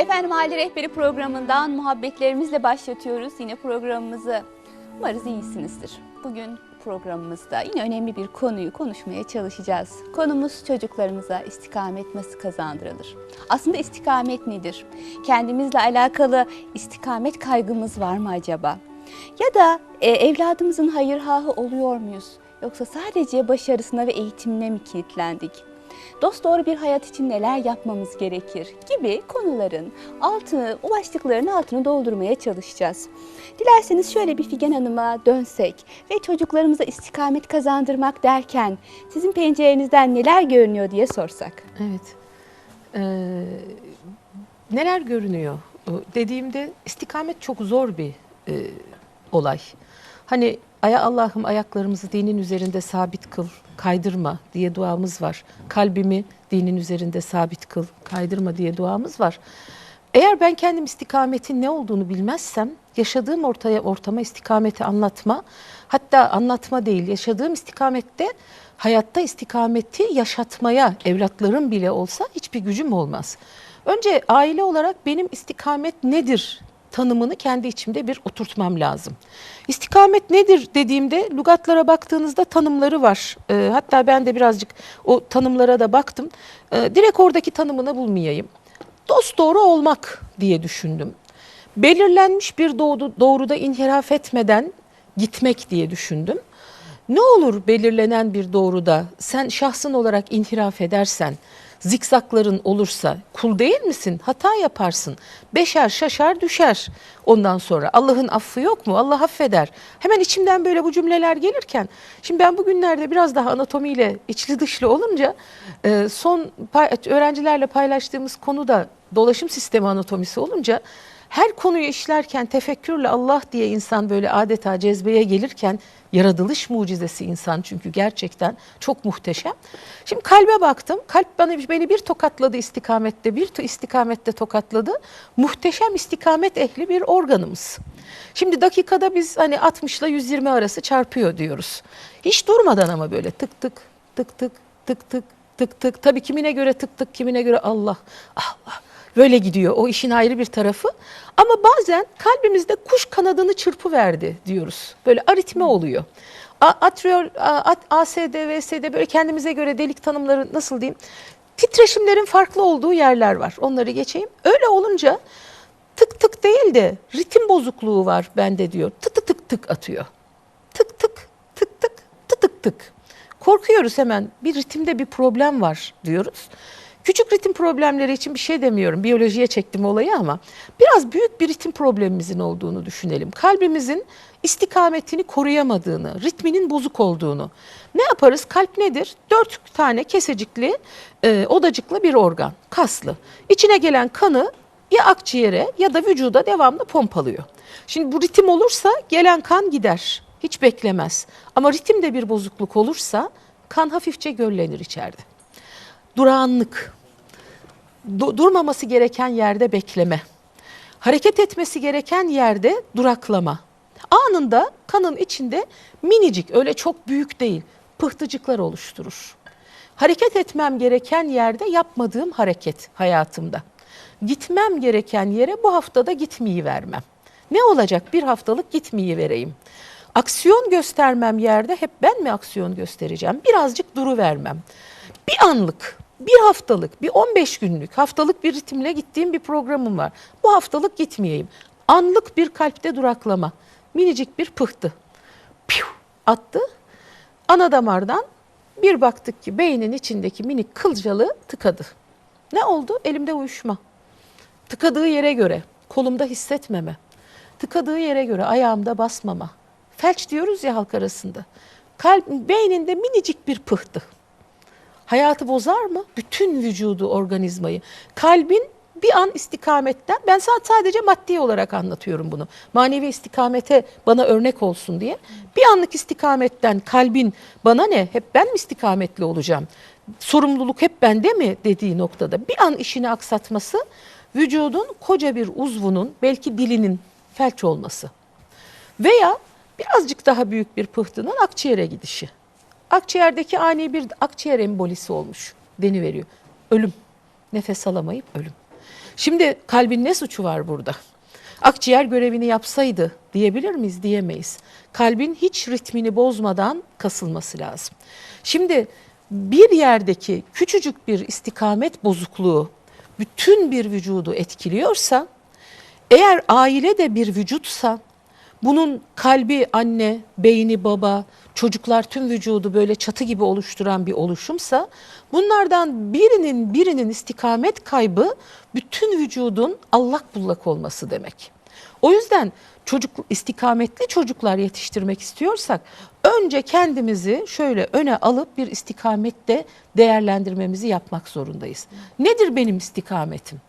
Efendim Aile Rehberi programından muhabbetlerimizle başlatıyoruz yine programımızı. Umarız iyisinizdir. Bugün programımızda yine önemli bir konuyu konuşmaya çalışacağız. Konumuz çocuklarımıza istikamet nasıl kazandırılır? Aslında istikamet nedir? Kendimizle alakalı istikamet kaygımız var mı acaba? Ya da e, evladımızın hayırhahı oluyor muyuz? Yoksa sadece başarısına ve eğitimine mi kilitlendik? dost doğru bir hayat için neler yapmamız gerekir gibi konuların altını, o altını doldurmaya çalışacağız. Dilerseniz şöyle bir Figen Hanım'a dönsek ve çocuklarımıza istikamet kazandırmak derken sizin pencerenizden neler görünüyor diye sorsak. Evet. Ee, neler görünüyor? Dediğimde istikamet çok zor bir e, olay. Hani aya Allah'ım ayaklarımızı dinin üzerinde sabit kıl, kaydırma diye duamız var. Kalbimi dinin üzerinde sabit kıl, kaydırma diye duamız var. Eğer ben kendim istikametin ne olduğunu bilmezsem yaşadığım ortaya ortama istikameti anlatma, hatta anlatma değil, yaşadığım istikamette hayatta istikameti yaşatmaya evlatlarım bile olsa hiçbir gücüm olmaz. Önce aile olarak benim istikamet nedir tanımını kendi içimde bir oturtmam lazım. İstikamet nedir dediğimde lügatlara baktığınızda tanımları var. Ee, hatta ben de birazcık o tanımlara da baktım. Ee, direkt oradaki tanımını bulmayayım. Dost doğru olmak diye düşündüm. Belirlenmiş bir doğru, doğruda inhiraf etmeden gitmek diye düşündüm. Ne olur belirlenen bir doğruda sen şahsın olarak inhiraf edersen, zikzakların olursa kul değil misin? Hata yaparsın. Beşer şaşar düşer. Ondan sonra Allah'ın affı yok mu? Allah affeder. Hemen içimden böyle bu cümleler gelirken şimdi ben bugünlerde biraz daha anatomiyle içli dışlı olunca e, son öğrencilerle paylaştığımız konu da dolaşım sistemi anatomisi olunca her konuyu işlerken tefekkürle Allah diye insan böyle adeta cezbeye gelirken yaratılış mucizesi insan çünkü gerçekten çok muhteşem. Şimdi kalbe baktım. Kalp bana beni bir tokatladı istikamette, bir istikamette tokatladı. Muhteşem istikamet ehli bir organımız. Şimdi dakikada biz hani 60 ile 120 arası çarpıyor diyoruz. Hiç durmadan ama böyle tık tık tık tık tık tık tık tık. Tabii kimine göre tık tık, kimine göre Allah Allah. Böyle gidiyor o işin ayrı bir tarafı. Ama bazen kalbimizde kuş kanadını çırpı verdi diyoruz. Böyle aritme oluyor. Atriol, ASD, VSD böyle kendimize göre delik tanımları nasıl diyeyim? Titreşimlerin farklı olduğu yerler var. Onları geçeyim. Öyle olunca tık tık değil de ritim bozukluğu var bende diyor. Tık tık tık tık atıyor. Tık tık tık tık tık tık tık. Korkuyoruz hemen bir ritimde bir problem var diyoruz. Küçük ritim problemleri için bir şey demiyorum. Biyolojiye çektim olayı ama biraz büyük bir ritim problemimizin olduğunu düşünelim. Kalbimizin istikametini koruyamadığını, ritminin bozuk olduğunu. Ne yaparız? Kalp nedir? Dört tane kesecikli, e, odacıklı bir organ, kaslı. İçine gelen kanı ya akciğere ya da vücuda devamlı pompalıyor. Şimdi bu ritim olursa gelen kan gider. Hiç beklemez. Ama ritimde bir bozukluk olursa kan hafifçe göllenir içeride. Durağanlık. Du- durmaması gereken yerde bekleme. Hareket etmesi gereken yerde duraklama. Anında kanın içinde minicik öyle çok büyük değil pıhtıcıklar oluşturur. Hareket etmem gereken yerde yapmadığım hareket hayatımda. Gitmem gereken yere bu haftada gitmeyi vermem. Ne olacak bir haftalık gitmeyi vereyim. Aksiyon göstermem yerde hep ben mi aksiyon göstereceğim? Birazcık duru vermem. Bir anlık, bir haftalık, bir 15 günlük haftalık bir ritimle gittiğim bir programım var. Bu haftalık gitmeyeyim. Anlık bir kalpte duraklama. Minicik bir pıhtı. Piu, attı. Ana damardan bir baktık ki beynin içindeki minik kılcalı tıkadı. Ne oldu? Elimde uyuşma. Tıkadığı yere göre kolumda hissetmeme. Tıkadığı yere göre ayağımda basmama. Felç diyoruz ya halk arasında. Kalp, beyninde minicik bir pıhtı. Hayatı bozar mı? Bütün vücudu, organizmayı. Kalbin bir an istikametten, ben sa- sadece maddi olarak anlatıyorum bunu. Manevi istikamete bana örnek olsun diye. Bir anlık istikametten kalbin bana ne? Hep ben mi istikametli olacağım? Sorumluluk hep bende mi dediği noktada bir an işini aksatması vücudun koca bir uzvunun belki dilinin felç olması. Veya birazcık daha büyük bir pıhtının akciğere gidişi. Akciğerdeki ani bir akciğer embolisi olmuş deniveriyor. Ölüm. Nefes alamayıp ölüm. Şimdi kalbin ne suçu var burada? Akciğer görevini yapsaydı diyebilir miyiz? Diyemeyiz. Kalbin hiç ritmini bozmadan kasılması lazım. Şimdi bir yerdeki küçücük bir istikamet bozukluğu bütün bir vücudu etkiliyorsa, eğer aile de bir vücutsa, bunun kalbi anne, beyni baba, çocuklar tüm vücudu böyle çatı gibi oluşturan bir oluşumsa, bunlardan birinin birinin istikamet kaybı bütün vücudun allak bullak olması demek. O yüzden çocuk istikametli çocuklar yetiştirmek istiyorsak önce kendimizi şöyle öne alıp bir istikamette değerlendirmemizi yapmak zorundayız. Nedir benim istikametim?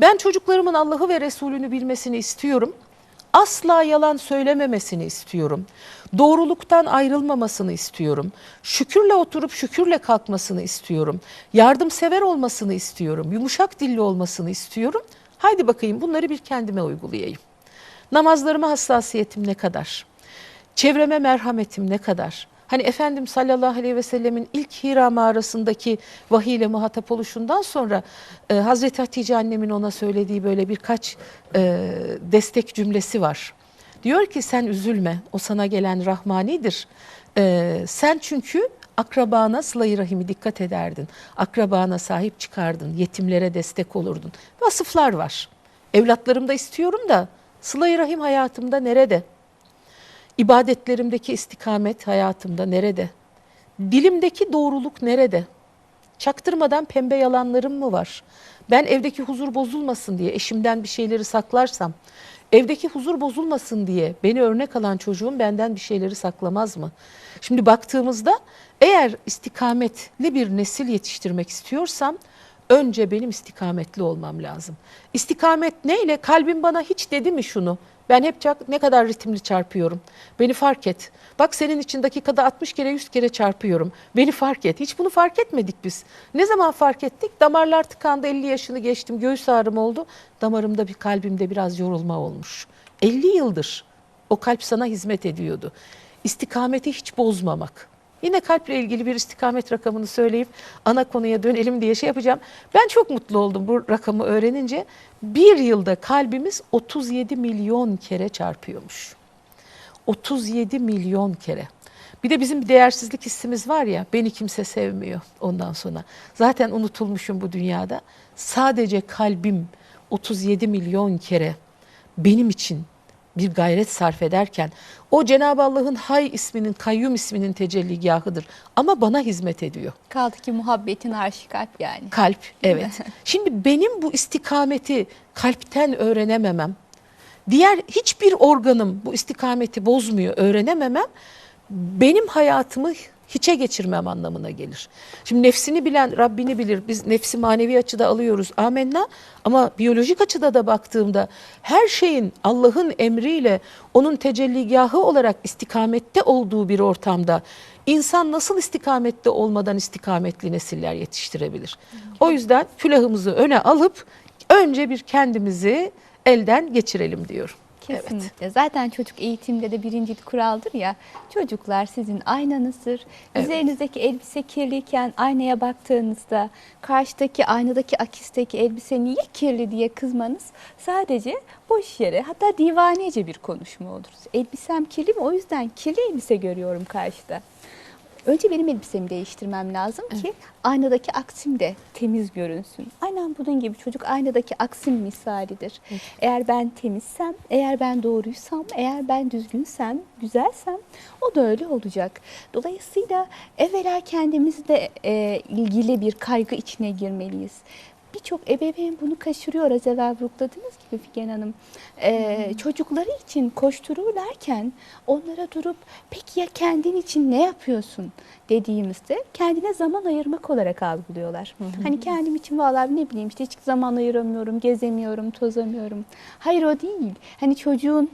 Ben çocuklarımın Allah'ı ve Resulünü bilmesini istiyorum. Asla yalan söylememesini istiyorum. Doğruluktan ayrılmamasını istiyorum. Şükürle oturup şükürle kalkmasını istiyorum. Yardımsever olmasını istiyorum. Yumuşak dilli olmasını istiyorum. Haydi bakayım bunları bir kendime uygulayayım. Namazlarıma hassasiyetim ne kadar? Çevreme merhametim ne kadar? Hani Efendim sallallahu aleyhi ve sellemin ilk Hira mağarasındaki vahiy ile muhatap oluşundan sonra e, Hazreti Hatice annemin ona söylediği böyle birkaç e, destek cümlesi var. Diyor ki sen üzülme o sana gelen rahmanidir. E, sen çünkü akrabana sıla-i rahimi dikkat ederdin. Akrabana sahip çıkardın, yetimlere destek olurdun. Vasıflar var. Evlatlarımda istiyorum da sıla-i rahim hayatımda nerede? İbadetlerimdeki istikamet hayatımda nerede? Dilimdeki doğruluk nerede? Çaktırmadan pembe yalanlarım mı var? Ben evdeki huzur bozulmasın diye eşimden bir şeyleri saklarsam, evdeki huzur bozulmasın diye beni örnek alan çocuğum benden bir şeyleri saklamaz mı? Şimdi baktığımızda eğer istikametli bir nesil yetiştirmek istiyorsam önce benim istikametli olmam lazım. İstikamet neyle? Kalbim bana hiç dedi mi şunu? Ben hep çak- ne kadar ritimli çarpıyorum. Beni fark et. Bak senin için dakikada 60 kere 100 kere çarpıyorum. Beni fark et. Hiç bunu fark etmedik biz. Ne zaman fark ettik? Damarlar tıkandı 50 yaşını geçtim. Göğüs ağrım oldu. Damarımda bir kalbimde biraz yorulma olmuş. 50 yıldır o kalp sana hizmet ediyordu. İstikameti hiç bozmamak. Yine kalple ilgili bir istikamet rakamını söyleyip ana konuya dönelim diye şey yapacağım. Ben çok mutlu oldum bu rakamı öğrenince. Bir yılda kalbimiz 37 milyon kere çarpıyormuş. 37 milyon kere. Bir de bizim bir değersizlik hissimiz var ya, beni kimse sevmiyor ondan sonra. Zaten unutulmuşum bu dünyada. Sadece kalbim 37 milyon kere benim için bir gayret sarf ederken o Cenab-ı Allah'ın Hay isminin, Kayyum isminin tecelligahıdır. Ama bana hizmet ediyor. Kaldı ki muhabbetin arşi kalp yani. Kalp, evet. Şimdi benim bu istikameti kalpten öğrenememem, diğer hiçbir organım bu istikameti bozmuyor, öğrenememem, benim hayatımı hiçe geçirmem anlamına gelir. Şimdi nefsini bilen Rabbini bilir. Biz nefsi manevi açıda alıyoruz. Amenna. Ama biyolojik açıda da baktığımda her şeyin Allah'ın emriyle onun tecelligahı olarak istikamette olduğu bir ortamda insan nasıl istikamette olmadan istikametli nesiller yetiştirebilir? O yüzden külahımızı öne alıp önce bir kendimizi elden geçirelim diyorum. Kesinlikle. Zaten çocuk eğitimde de birinci kuraldır ya. Çocuklar sizin aynanızdır. Evet. Üzerinizdeki elbise kirliyken aynaya baktığınızda karşıdaki aynadaki akisteki elbise niye kirli diye kızmanız sadece boş yere hatta divanece bir konuşma olur. Elbisem kirli mi? O yüzden kirli elbise görüyorum karşıda. Önce benim elbisemi değiştirmem lazım ki aynadaki aksim de temiz görünsün. Aynen bunun gibi çocuk aynadaki aksim misalidir. Eğer ben temizsem, eğer ben doğruysam, eğer ben düzgünsem, güzelsem o da öyle olacak. Dolayısıyla evvela kendimizle e, ilgili bir kaygı içine girmeliyiz. Birçok ebeveyn bunu kaçırıyor az evvel vurguladığınız gibi Figen Hanım. Ee, Çocukları için koştururlarken onlara durup peki ya kendin için ne yapıyorsun dediğimizde kendine zaman ayırmak olarak algılıyorlar. Hani kendim için vallahi ne bileyim işte hiç zaman ayıramıyorum, gezemiyorum, tozamıyorum. Hayır o değil. Hani çocuğun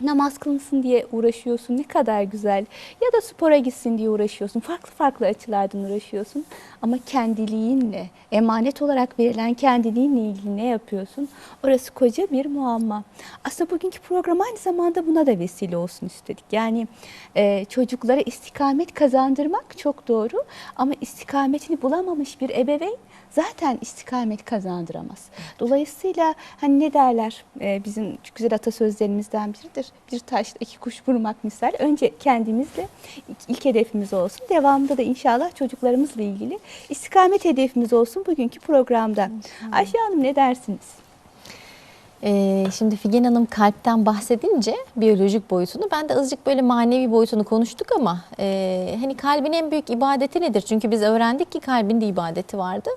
namaz kılınsın diye uğraşıyorsun ne kadar güzel ya da spora gitsin diye uğraşıyorsun farklı farklı açılardan uğraşıyorsun ama kendiliğinle emanet olarak verilen kendiliğinle ilgili ne yapıyorsun orası koca bir muamma aslında bugünkü program aynı zamanda buna da vesile olsun istedik yani e, çocuklara istikamet kazandırmak çok doğru ama istikametini bulamamış bir ebeveyn zaten istikamet kazandıramaz. Dolayısıyla hani ne derler e, bizim güzel atasözlerimizden biridir. Bir taşla iki kuş vurmak misal. Önce kendimizle ilk, ilk hedefimiz olsun. Devamında da inşallah çocuklarımızla ilgili istikamet hedefimiz olsun bugünkü programda. Ayşe Hanım ne dersiniz? Ee, şimdi Figen Hanım kalpten bahsedince biyolojik boyutunu ben de azıcık böyle manevi boyutunu konuştuk ama e, hani kalbin en büyük ibadeti nedir? Çünkü biz öğrendik ki kalbin de ibadeti vardı.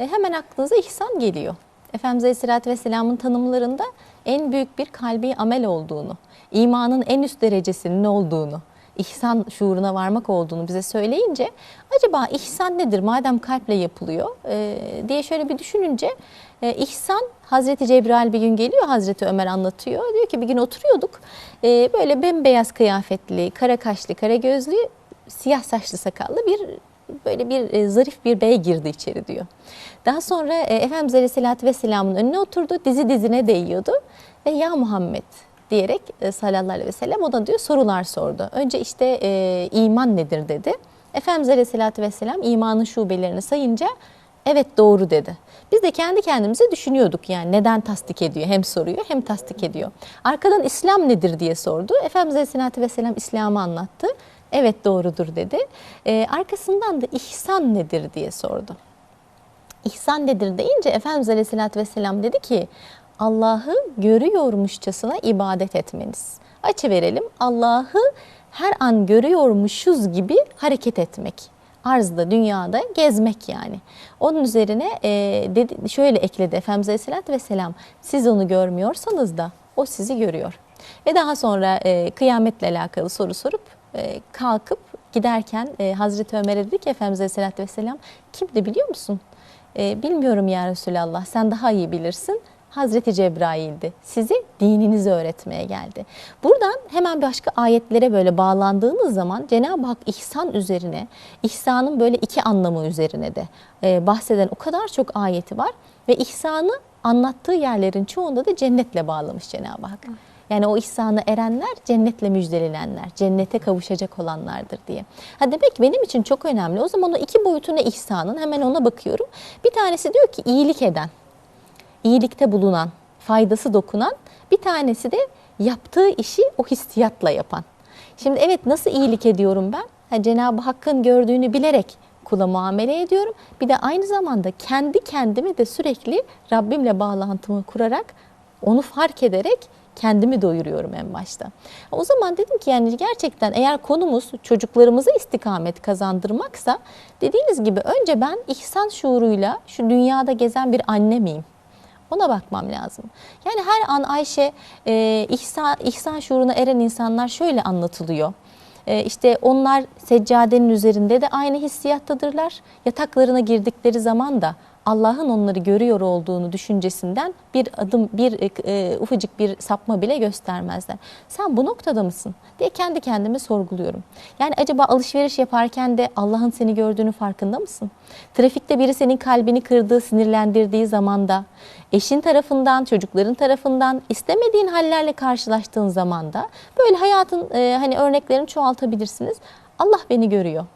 E, hemen aklınıza ihsan geliyor. Efendimiz Aleyhisselatü Vesselam'ın tanımlarında en büyük bir kalbi amel olduğunu, imanın en üst derecesinin olduğunu, ihsan şuuruna varmak olduğunu bize söyleyince acaba ihsan nedir? Madem kalple yapılıyor e, diye şöyle bir düşününce e, ihsan Hazreti Cebrail bir gün geliyor Hazreti Ömer anlatıyor. Diyor ki bir gün oturuyorduk e, böyle bembeyaz kıyafetli kara kaşlı kara gözlü siyah saçlı sakallı bir böyle bir e, zarif bir bey girdi içeri diyor. Daha sonra e, Efendimiz Aleyhisselatü Vesselam'ın önüne oturdu dizi dizine değiyordu. Ve ya Muhammed diyerek e, sallallahu aleyhi ve sellem o da diyor sorular sordu. Önce işte e, iman nedir dedi. Efendimiz Aleyhisselatü Vesselam imanın şubelerini sayınca evet doğru dedi. Biz de kendi kendimize düşünüyorduk yani neden tasdik ediyor hem soruyor hem tasdik ediyor. Arkadan İslam nedir diye sordu. Efendimiz Aleyhisselatü Vesselam İslam'ı anlattı. Evet doğrudur dedi. E, arkasından da ihsan nedir diye sordu. İhsan nedir deyince Efendimiz Aleyhisselatü Vesselam dedi ki Allah'ı görüyormuşçasına ibadet etmeniz. Açı verelim. Allah'ı her an görüyormuşuz gibi hareket etmek. Arzda, dünyada gezmek yani. Onun üzerine e, dedi, şöyle ekledi Efendimiz Aleyhisselatü Vesselam. Siz onu görmüyorsanız da o sizi görüyor. Ve daha sonra e, kıyametle alakalı soru sorup e, kalkıp giderken e, Hazreti Ömer'e dedi ki Efendimiz Aleyhisselatü Vesselam kimdi biliyor musun? E, bilmiyorum ya Resulallah sen daha iyi bilirsin. Hazreti Cebrail'di. Sizi dininizi öğretmeye geldi. Buradan hemen başka ayetlere böyle bağlandığınız zaman Cenab-ı Hak ihsan üzerine, ihsanın böyle iki anlamı üzerine de e, bahseden o kadar çok ayeti var ve ihsanı anlattığı yerlerin çoğunda da cennetle bağlamış Cenab-ı Hak. Yani o ihsanı erenler cennetle müjdeleyenler, cennete kavuşacak olanlardır diye. Ha demek benim için çok önemli. O zaman o iki boyutu ne ihsanın? Hemen ona bakıyorum. Bir tanesi diyor ki iyilik eden, iyilikte bulunan, faydası dokunan. Bir tanesi de yaptığı işi o hissiyatla yapan. Şimdi evet nasıl iyilik ediyorum ben? Ha, Cenab-ı Hakk'ın gördüğünü bilerek kula muamele ediyorum. Bir de aynı zamanda kendi kendimi de sürekli Rabbimle bağlantımı kurarak onu fark ederek kendimi doyuruyorum en başta. O zaman dedim ki yani gerçekten eğer konumuz çocuklarımıza istikamet kazandırmaksa dediğiniz gibi önce ben ihsan şuuruyla şu dünyada gezen bir anne miyim? Ona bakmam lazım. Yani her an Ayşe e, ihsan, ihsan şuuruna eren insanlar şöyle anlatılıyor. E, işte onlar seccadenin üzerinde de aynı hissiyattadırlar. Yataklarına girdikleri zaman da Allah'ın onları görüyor olduğunu düşüncesinden bir adım, bir e, e, ufacık bir sapma bile göstermezler. Sen bu noktada mısın diye kendi kendime sorguluyorum. Yani acaba alışveriş yaparken de Allah'ın seni gördüğünü farkında mısın? Trafikte biri senin kalbini kırdığı, sinirlendirdiği zaman da, eşin tarafından, çocukların tarafından istemediğin hallerle karşılaştığın zaman da böyle hayatın e, hani örneklerini çoğaltabilirsiniz. Allah beni görüyor.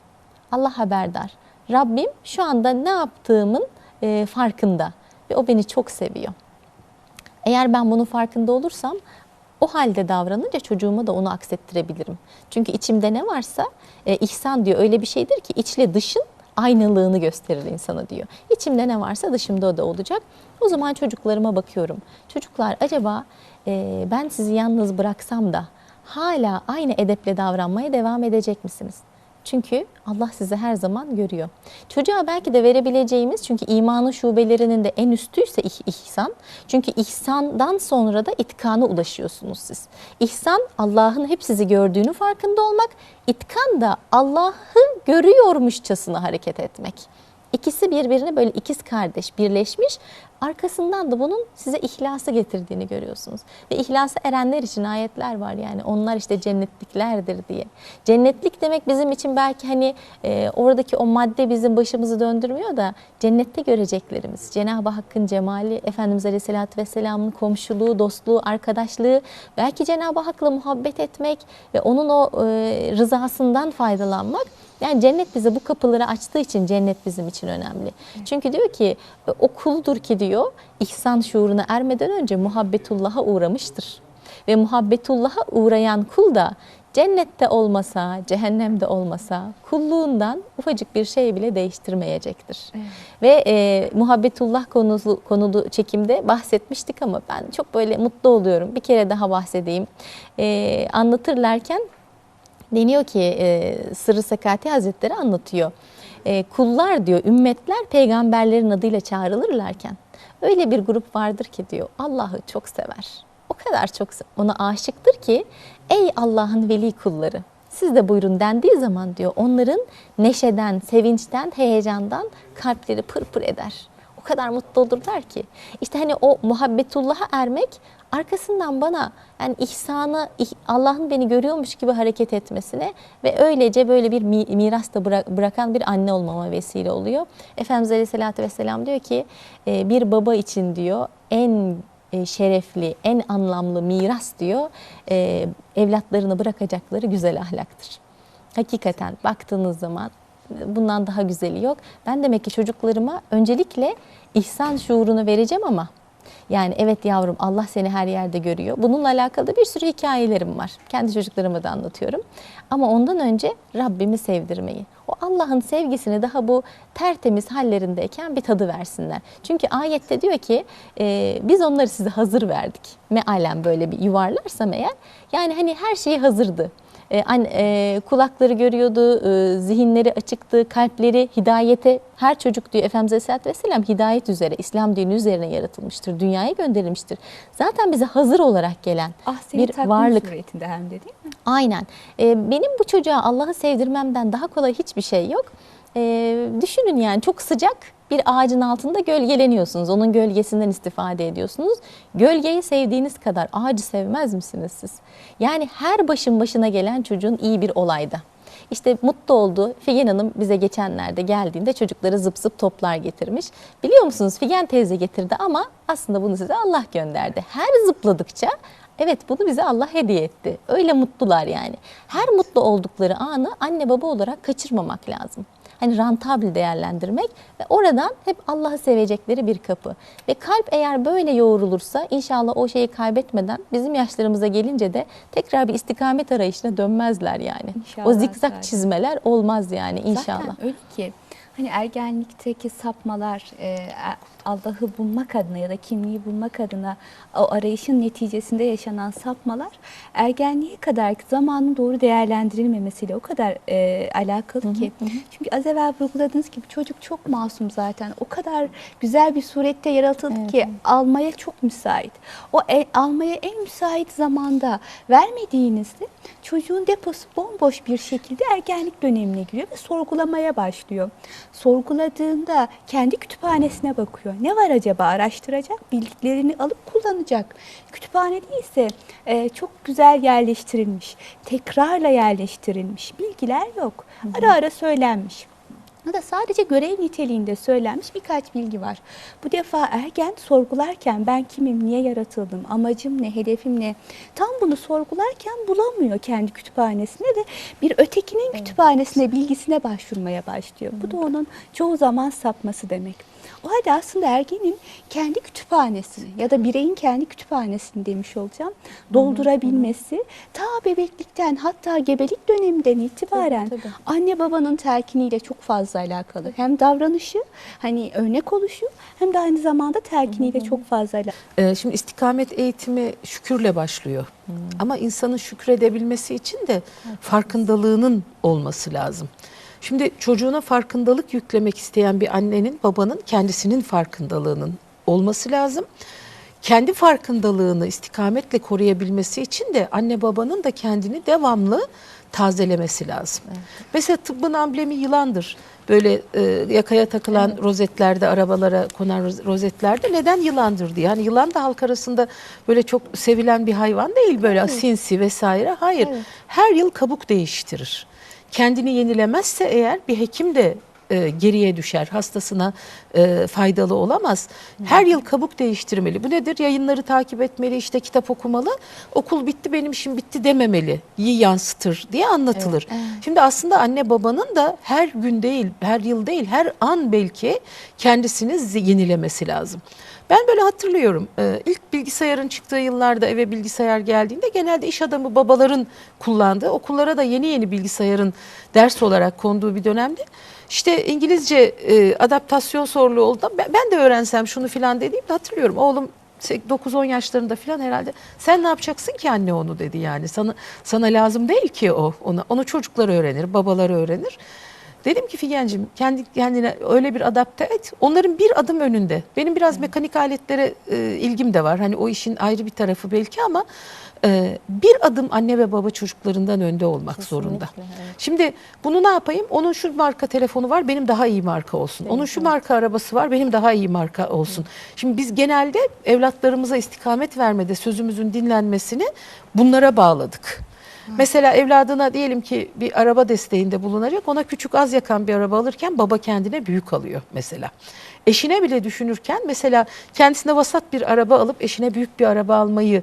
Allah haberdar. Rabbim şu anda ne yaptığımın e, farkında ve o beni çok seviyor. Eğer ben bunun farkında olursam o halde davranınca çocuğuma da onu aksettirebilirim. Çünkü içimde ne varsa e, ihsan diyor öyle bir şeydir ki içle dışın aynılığını gösterir insana diyor. İçimde ne varsa dışımda o da olacak. O zaman çocuklarıma bakıyorum. Çocuklar acaba e, ben sizi yalnız bıraksam da hala aynı edeple davranmaya devam edecek misiniz? Çünkü Allah sizi her zaman görüyor. Çocuğa belki de verebileceğimiz çünkü imanın şubelerinin de en üstüyse ih- ihsan. Çünkü ihsandan sonra da itkana ulaşıyorsunuz siz. İhsan Allah'ın hep sizi gördüğünü farkında olmak. İtkan da Allah'ı görüyormuşçasına hareket etmek. İkisi birbirine böyle ikiz kardeş birleşmiş. Arkasından da bunun size ihlası getirdiğini görüyorsunuz. Ve ihlasa erenler için ayetler var yani onlar işte cennetliklerdir diye. Cennetlik demek bizim için belki hani e, oradaki o madde bizim başımızı döndürmüyor da cennette göreceklerimiz. Cenab-ı Hakk'ın cemali, Efendimiz Aleyhisselatü Vesselam'ın komşuluğu, dostluğu, arkadaşlığı, belki Cenab-ı Hak'la muhabbet etmek ve onun o e, rızasından faydalanmak. Yani cennet bize bu kapıları açtığı için cennet bizim için önemli. Çünkü diyor ki o kuldur ki diyor ihsan şuuruna ermeden önce muhabbetullah'a uğramıştır. Ve muhabbetullah'a uğrayan kul da cennette olmasa, cehennemde olmasa kulluğundan ufacık bir şey bile değiştirmeyecektir. Ve e, muhabbetullah konulu, konulu çekimde bahsetmiştik ama ben çok böyle mutlu oluyorum. Bir kere daha bahsedeyim. E, anlatırlarken deniyor ki e, Sırrı Sakati Hazretleri anlatıyor. E, kullar diyor, ümmetler peygamberlerin adıyla çağrılırlarken öyle bir grup vardır ki diyor Allah'ı çok sever. O kadar çok ona aşıktır ki ey Allah'ın veli kulları siz de buyurun dendiği zaman diyor onların neşeden, sevinçten, heyecandan kalpleri pırpır eder. O kadar mutlu olurlar ki. İşte hani o muhabbetullah'a ermek arkasından bana yani ihsanı ih- Allah'ın beni görüyormuş gibi hareket etmesine ve öylece böyle bir mi- miras da bıra- bırakan bir anne olmama vesile oluyor. Efendimiz Aleyhisselatü Vesselam diyor ki e, bir baba için diyor en e, şerefli, en anlamlı miras diyor e, evlatlarını bırakacakları güzel ahlaktır. Hakikaten baktığınız zaman bundan daha güzeli yok. Ben demek ki çocuklarıma öncelikle ihsan şuurunu vereceğim ama yani evet yavrum Allah seni her yerde görüyor. Bununla alakalı da bir sürü hikayelerim var. Kendi çocuklarıma da anlatıyorum. Ama ondan önce Rabbimi sevdirmeyi. O Allah'ın sevgisini daha bu tertemiz hallerindeyken bir tadı versinler. Çünkü ayette diyor ki e, biz onları size hazır verdik. Mealen böyle bir yuvarlarsam eğer yani hani her şeyi hazırdı. E, an- e, kulakları görüyordu, e, zihinleri açıktı, kalpleri hidayete. Her çocuk diyor Efendimiz Aleyhisselatü Vesselam hidayet üzere, İslam dini üzerine yaratılmıştır, dünyaya gönderilmiştir. Zaten bize hazır olarak gelen Ah bir varlık. suretinde hem de değil mi? Aynen. Ee, benim bu çocuğa Allah'ı sevdirmemden daha kolay hiçbir şey yok. Ee, düşünün yani çok sıcak bir ağacın altında gölgeleniyorsunuz. Onun gölgesinden istifade ediyorsunuz. Gölgeyi sevdiğiniz kadar ağacı sevmez misiniz siz? Yani her başın başına gelen çocuğun iyi bir olayda. İşte mutlu oldu. Figen Hanım bize geçenlerde geldiğinde çocukları zıp zıp toplar getirmiş. Biliyor musunuz Figen teyze getirdi ama aslında bunu size Allah gönderdi. Her zıpladıkça Evet bunu bize Allah hediye etti. Öyle mutlular yani. Her mutlu oldukları anı anne baba olarak kaçırmamak lazım. Hani rantabil değerlendirmek ve oradan hep Allah'ı sevecekleri bir kapı. Ve kalp eğer böyle yoğrulursa inşallah o şeyi kaybetmeden bizim yaşlarımıza gelince de tekrar bir istikamet arayışına dönmezler yani. İnşallah o zikzak zaten. çizmeler olmaz yani inşallah. Zaten öyle ki hani ergenlikteki sapmalar e, Allah'ı bulmak adına ya da kimliği bulmak adına o arayışın neticesinde yaşanan sapmalar ergenliğe kadar zamanın doğru değerlendirilmemesiyle o kadar e, alakalı ki. Çünkü az evvel vurguladığınız gibi çocuk çok masum zaten. O kadar güzel bir surette yaratıldı ki almaya çok müsait. O e- almaya en müsait zamanda vermediğinizde çocuğun deposu bomboş bir şekilde ergenlik dönemine giriyor ve sorgulamaya başlıyor. Sorguladığında kendi kütüphanesine bakıyor. Ne var acaba araştıracak, bildiklerini alıp kullanacak. Kütüphane değilse e, çok güzel yerleştirilmiş, tekrarla yerleştirilmiş bilgiler yok. Ara ara söylenmiş. Ya da sadece görev niteliğinde söylenmiş birkaç bilgi var. Bu defa ergen sorgularken ben kimim, niye yaratıldım, amacım ne, hedefim ne? Tam bunu sorgularken bulamıyor kendi kütüphanesine ve bir ötekinin kütüphanesine, bilgisine başvurmaya başlıyor. Bu da onun çoğu zaman sapması demek. O halde aslında ergenin kendi kütüphanesini ya da bireyin kendi kütüphanesini demiş olacağım doldurabilmesi ta bebeklikten hatta gebelik döneminden itibaren Tabii, tabii. anne babanın telkiniyle çok fazla alakalı. Hem davranışı hani örnek oluşu hem de aynı zamanda telkiniyle çok fazla alakalı. Ee, Şimdi istikamet eğitimi şükürle başlıyor. Ama insanın şükredebilmesi için de farkındalığının olması lazım. Şimdi çocuğuna farkındalık yüklemek isteyen bir annenin, babanın kendisinin farkındalığının olması lazım. Kendi farkındalığını istikametle koruyabilmesi için de anne babanın da kendini devamlı tazelemesi lazım. Mesela tıbbın amblemi yılandır. Böyle e, yakaya takılan rozetlerde, arabalara konan roz- rozetlerde neden yılandır diye. Yani yılan da halk arasında böyle çok sevilen bir hayvan değil böyle sinsi vesaire. Hayır. Her yıl kabuk değiştirir. Kendini yenilemezse eğer bir hekim de e, geriye düşer. Hastasına e, faydalı olamaz. Her yıl kabuk değiştirmeli. Bu nedir? Yayınları takip etmeli, işte kitap okumalı. Okul bitti, benim işim bitti dememeli. İyi yansıtır diye anlatılır. Şimdi aslında anne babanın da her gün değil, her yıl değil, her an belki kendisini yenilemesi lazım. Ben böyle hatırlıyorum. Ee, ilk bilgisayarın çıktığı yıllarda eve bilgisayar geldiğinde genelde iş adamı babaların kullandığı, okullara da yeni yeni bilgisayarın ders olarak konduğu bir dönemde işte İngilizce e, adaptasyon sorulu oldu. Ben, ben de öğrensem şunu filan dediğimde hatırlıyorum. Oğlum 9-10 yaşlarında filan herhalde sen ne yapacaksın ki anne onu dedi yani. Sana sana lazım değil ki o. Ona, onu çocuklar öğrenir, babalar öğrenir. Dedim ki Figen'cim kendi kendine öyle bir adapte et. Onların bir adım önünde. Benim biraz mekanik aletlere e, ilgim de var. Hani o işin ayrı bir tarafı belki ama e, bir adım anne ve baba çocuklarından önde olmak zorunda. Şimdi bunu ne yapayım? Onun şu marka telefonu var, benim daha iyi marka olsun. Onun şu marka arabası var, benim daha iyi marka olsun. Şimdi biz genelde evlatlarımıza istikamet vermede sözümüzün dinlenmesini bunlara bağladık. Mesela evladına diyelim ki bir araba desteğinde bulunacak. Ona küçük az yakan bir araba alırken baba kendine büyük alıyor mesela. Eşine bile düşünürken mesela kendisine vasat bir araba alıp eşine büyük bir araba almayı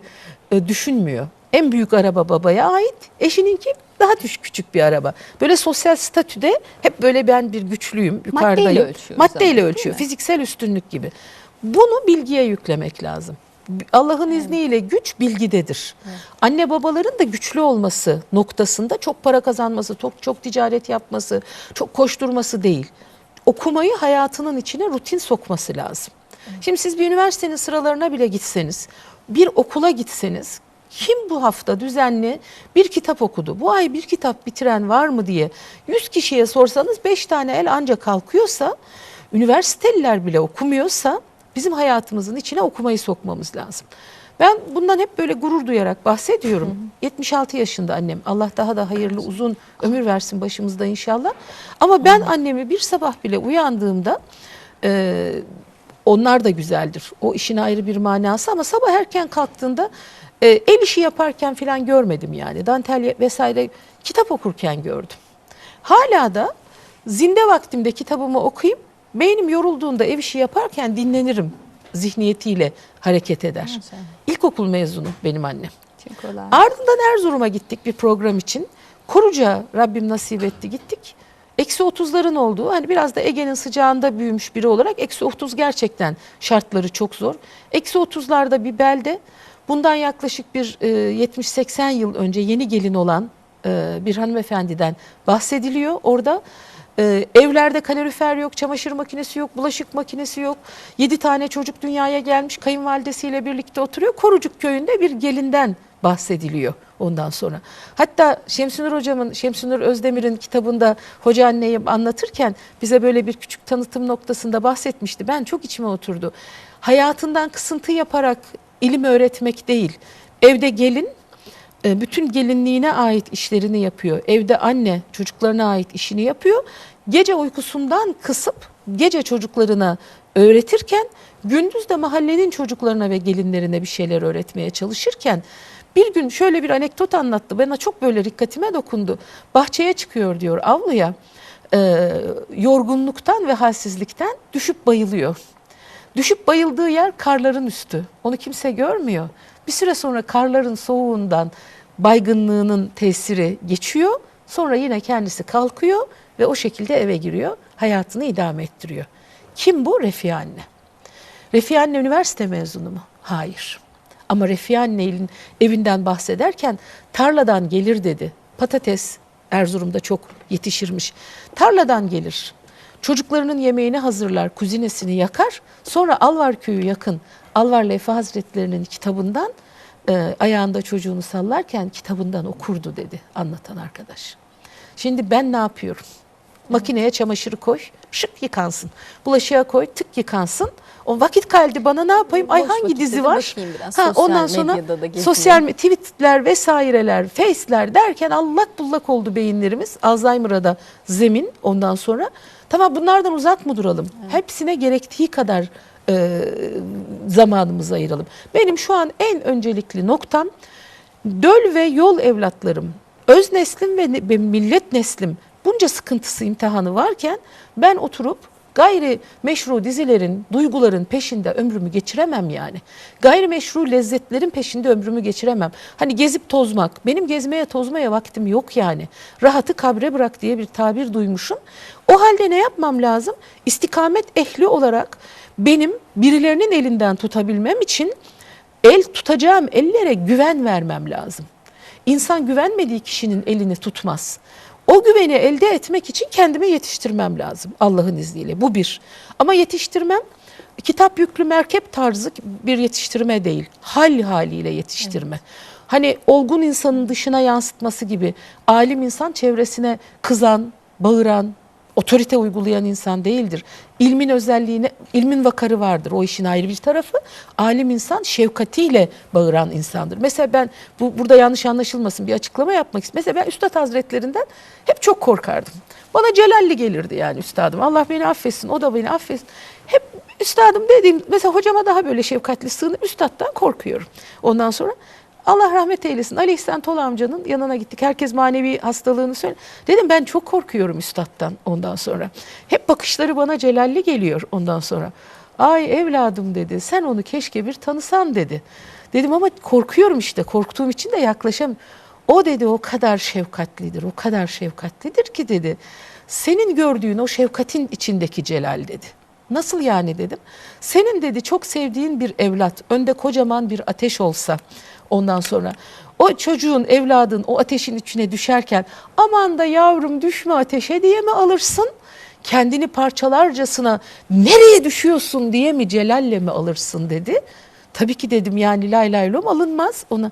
e, düşünmüyor. En büyük araba babaya ait, eşininki daha düşük küçük bir araba. Böyle sosyal statüde hep böyle ben bir güçlüyüm, yukarıdayım. Maddeyle ama, değil ölçüyor, mi? fiziksel üstünlük gibi. Bunu bilgiye yüklemek lazım. Allah'ın izniyle güç bilgidedir. Anne babaların da güçlü olması noktasında çok para kazanması, çok çok ticaret yapması, çok koşturması değil. Okumayı hayatının içine rutin sokması lazım. Şimdi siz bir üniversitenin sıralarına bile gitseniz, bir okula gitseniz kim bu hafta düzenli bir kitap okudu? Bu ay bir kitap bitiren var mı diye 100 kişiye sorsanız 5 tane el ancak kalkıyorsa, üniversiteliler bile okumuyorsa bizim hayatımızın içine okumayı sokmamız lazım. Ben bundan hep böyle gurur duyarak bahsediyorum. 76 yaşında annem. Allah daha da hayırlı uzun ömür versin başımızda inşallah. Ama ben annemi bir sabah bile uyandığımda e, onlar da güzeldir. O işin ayrı bir manası ama sabah erken kalktığında e, el işi yaparken falan görmedim yani. Dantel vesaire kitap okurken gördüm. Hala da zinde vaktimde kitabımı okuyup beynim yorulduğunda ev işi yaparken dinlenirim zihniyetiyle hareket eder. İlkokul mezunu benim annem. Çok kolay. Ardından Erzurum'a gittik bir program için. Koruca Rabbim nasip etti gittik. Eksi 30'ların olduğu hani biraz da Ege'nin sıcağında büyümüş biri olarak eksi 30 gerçekten şartları çok zor. Eksi 30'larda bir belde bundan yaklaşık bir e, 70-80 yıl önce yeni gelin olan e, bir hanımefendiden bahsediliyor. Orada e, evlerde kalorifer yok, çamaşır makinesi yok, bulaşık makinesi yok. 7 tane çocuk dünyaya gelmiş kayınvalidesiyle birlikte oturuyor. Korucuk köyünde bir gelinden bahsediliyor ondan sonra. Hatta Şemsünür hocamın, Şemsünür Özdemir'in kitabında hoca anneyi anlatırken bize böyle bir küçük tanıtım noktasında bahsetmişti. Ben çok içime oturdu. Hayatından kısıntı yaparak ilim öğretmek değil. Evde gelin bütün gelinliğine ait işlerini yapıyor. Evde anne çocuklarına ait işini yapıyor. Gece uykusundan kısıp gece çocuklarına öğretirken gündüz de mahallenin çocuklarına ve gelinlerine bir şeyler öğretmeye çalışırken bir gün şöyle bir anekdot anlattı. Bana çok böyle dikkatime dokundu. Bahçeye çıkıyor diyor avluya. E, yorgunluktan ve halsizlikten düşüp bayılıyor. Düşüp bayıldığı yer karların üstü. Onu kimse görmüyor. Bir süre sonra karların soğuğundan baygınlığının tesiri geçiyor. Sonra yine kendisi kalkıyor ve o şekilde eve giriyor. Hayatını idame ettiriyor. Kim bu? Refiye anne. Refiye anne üniversite mezunu mu? Hayır. Ama Refiye annenin evinden bahsederken tarladan gelir dedi. Patates Erzurum'da çok yetişirmiş. Tarladan gelir. Çocuklarının yemeğini hazırlar, kuzinesini yakar. Sonra Alvar köyü yakın Alvar Lefe Hazretlerinin kitabından e, ayağında çocuğunu sallarken kitabından okurdu dedi anlatan arkadaş. Şimdi ben ne yapıyorum? Makineye çamaşırı koy, şık yıkansın. Bulaşığa koy, tık yıkansın. O vakit kaldı bana ne yapayım? Ay Boş hangi vakitte dizi var? biraz, Ha, sosyal ondan sonra sosyal tweetler vesaireler, face'ler derken allak bullak oldu beyinlerimiz. Alzheimer'a da zemin ondan sonra. Tamam bunlardan uzak mı duralım? Hepsine gerektiği kadar e, zamanımızı ayıralım. Benim şu an en öncelikli noktam döl ve yol evlatlarım, öz neslim ve millet neslim bunca sıkıntısı imtihanı varken ben oturup gayri meşru dizilerin, duyguların peşinde ömrümü geçiremem yani. Gayri meşru lezzetlerin peşinde ömrümü geçiremem. Hani gezip tozmak, benim gezmeye tozmaya vaktim yok yani. Rahatı kabre bırak diye bir tabir duymuşum. O halde ne yapmam lazım? İstikamet ehli olarak benim birilerinin elinden tutabilmem için el tutacağım ellere güven vermem lazım. İnsan güvenmediği kişinin elini tutmaz. O güveni elde etmek için kendime yetiştirmem lazım Allah'ın izniyle. Bu bir. Ama yetiştirmem kitap yüklü merkep tarzı bir yetiştirme değil. Hal haliyle yetiştirme. Hani olgun insanın dışına yansıtması gibi alim insan çevresine kızan, bağıran, otorite uygulayan insan değildir. İlmin özelliğine, ilmin vakarı vardır. O işin ayrı bir tarafı. Alim insan şefkatiyle bağıran insandır. Mesela ben bu burada yanlış anlaşılmasın bir açıklama yapmak istiyorum. Mesela ben Üstad Hazretlerinden hep çok korkardım. Bana celalli gelirdi yani üstadım. Allah beni affetsin, o da beni affetsin. Hep üstadım dediğim mesela hocama daha böyle şefkatli sığınıp üstattan korkuyorum. Ondan sonra Allah rahmet eylesin. Ali İhsan Tol amcanın yanına gittik. Herkes manevi hastalığını söyle. Dedim ben çok korkuyorum üstattan ondan sonra. Hep bakışları bana celalli geliyor ondan sonra. Ay evladım dedi. Sen onu keşke bir tanısan dedi. Dedim ama korkuyorum işte. Korktuğum için de yaklaşam. O dedi o kadar şefkatlidir. O kadar şefkatlidir ki dedi. Senin gördüğün o şefkatin içindeki celal dedi. Nasıl yani dedim. Senin dedi çok sevdiğin bir evlat önde kocaman bir ateş olsa ondan sonra o çocuğun evladın o ateşin içine düşerken aman da yavrum düşme ateşe diye mi alırsın? Kendini parçalarcasına nereye düşüyorsun diye mi celalle mi alırsın dedi. Tabii ki dedim yani lay lay lom alınmaz ona.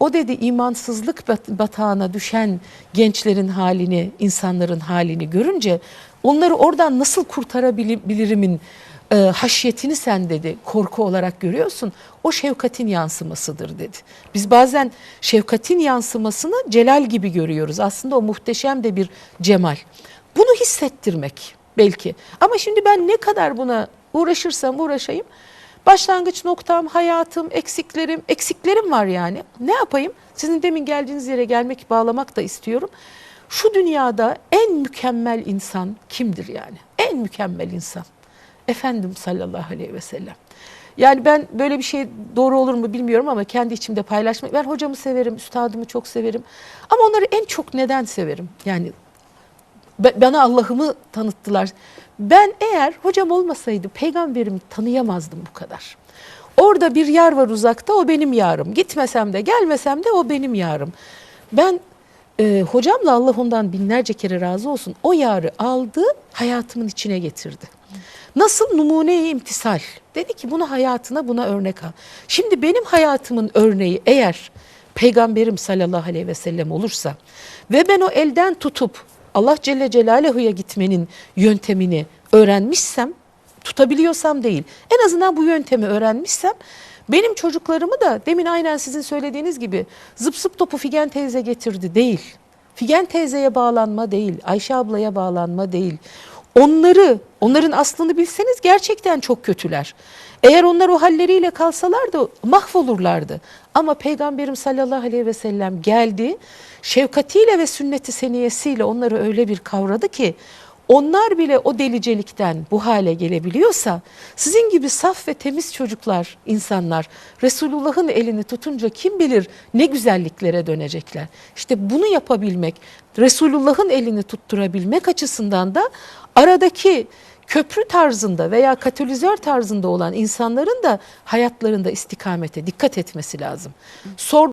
O dedi imansızlık bat- batağına düşen gençlerin halini, insanların halini görünce onları oradan nasıl kurtarabilirimin e, haşyetini sen dedi korku olarak görüyorsun. O şefkatin yansımasıdır dedi. Biz bazen şefkatin yansımasını celal gibi görüyoruz. Aslında o muhteşem de bir cemal. Bunu hissettirmek belki. Ama şimdi ben ne kadar buna uğraşırsam uğraşayım Başlangıç noktam, hayatım, eksiklerim, eksiklerim var yani. Ne yapayım? Sizin demin geldiğiniz yere gelmek, bağlamak da istiyorum. Şu dünyada en mükemmel insan kimdir yani? En mükemmel insan. Efendim sallallahu aleyhi ve sellem. Yani ben böyle bir şey doğru olur mu bilmiyorum ama kendi içimde paylaşmak. Ben hocamı severim, üstadımı çok severim. Ama onları en çok neden severim? Yani Ba- bana Allah'ımı tanıttılar. Ben eğer hocam olmasaydı peygamberimi tanıyamazdım bu kadar. Orada bir yar var uzakta o benim yarım. Gitmesem de gelmesem de o benim yarım. Ben e, hocamla Allah ondan binlerce kere razı olsun o yarı aldı hayatımın içine getirdi. Nasıl numune-i imtisal. Dedi ki bunu hayatına buna örnek al. Şimdi benim hayatımın örneği eğer peygamberim sallallahu aleyhi ve sellem olursa ve ben o elden tutup Allah Celle Celaluhu'ya gitmenin yöntemini öğrenmişsem, tutabiliyorsam değil, en azından bu yöntemi öğrenmişsem, benim çocuklarımı da demin aynen sizin söylediğiniz gibi zıp zıp topu Figen teyze getirdi değil. Figen teyzeye bağlanma değil, Ayşe ablaya bağlanma değil. Onları, onların aslını bilseniz gerçekten çok kötüler. Eğer onlar o halleriyle kalsalardı mahvolurlardı. Ama Peygamberim sallallahu aleyhi ve sellem geldi. Şefkatiyle ve sünneti seniyesiyle onları öyle bir kavradı ki onlar bile o delicelikten bu hale gelebiliyorsa sizin gibi saf ve temiz çocuklar, insanlar Resulullah'ın elini tutunca kim bilir ne güzelliklere dönecekler. İşte bunu yapabilmek, Resulullah'ın elini tutturabilmek açısından da aradaki köprü tarzında veya katalizör tarzında olan insanların da hayatlarında istikamete dikkat etmesi lazım. Sor